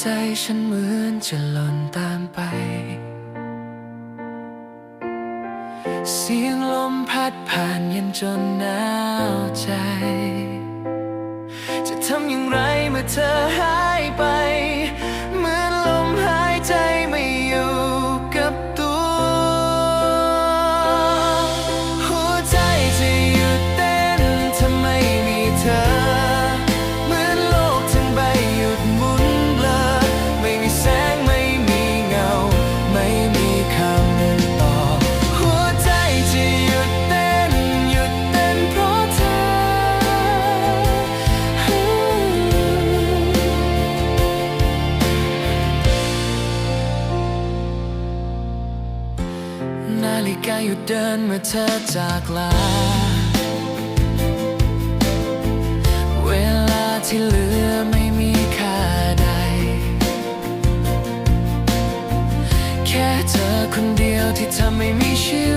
ใจฉันเหมือนจะหล่นตามไป เสียงลมพัดผ่านเย็นจนหนาวใจ จะทำอย่างไรเมื่อเธอหา ฬิกาหยุดเดินเมื่อเธอจากลา เวลาที่เหลือไม่มีค่าใด แค่เธอคนเดียวที่ทำให้มีชีวิต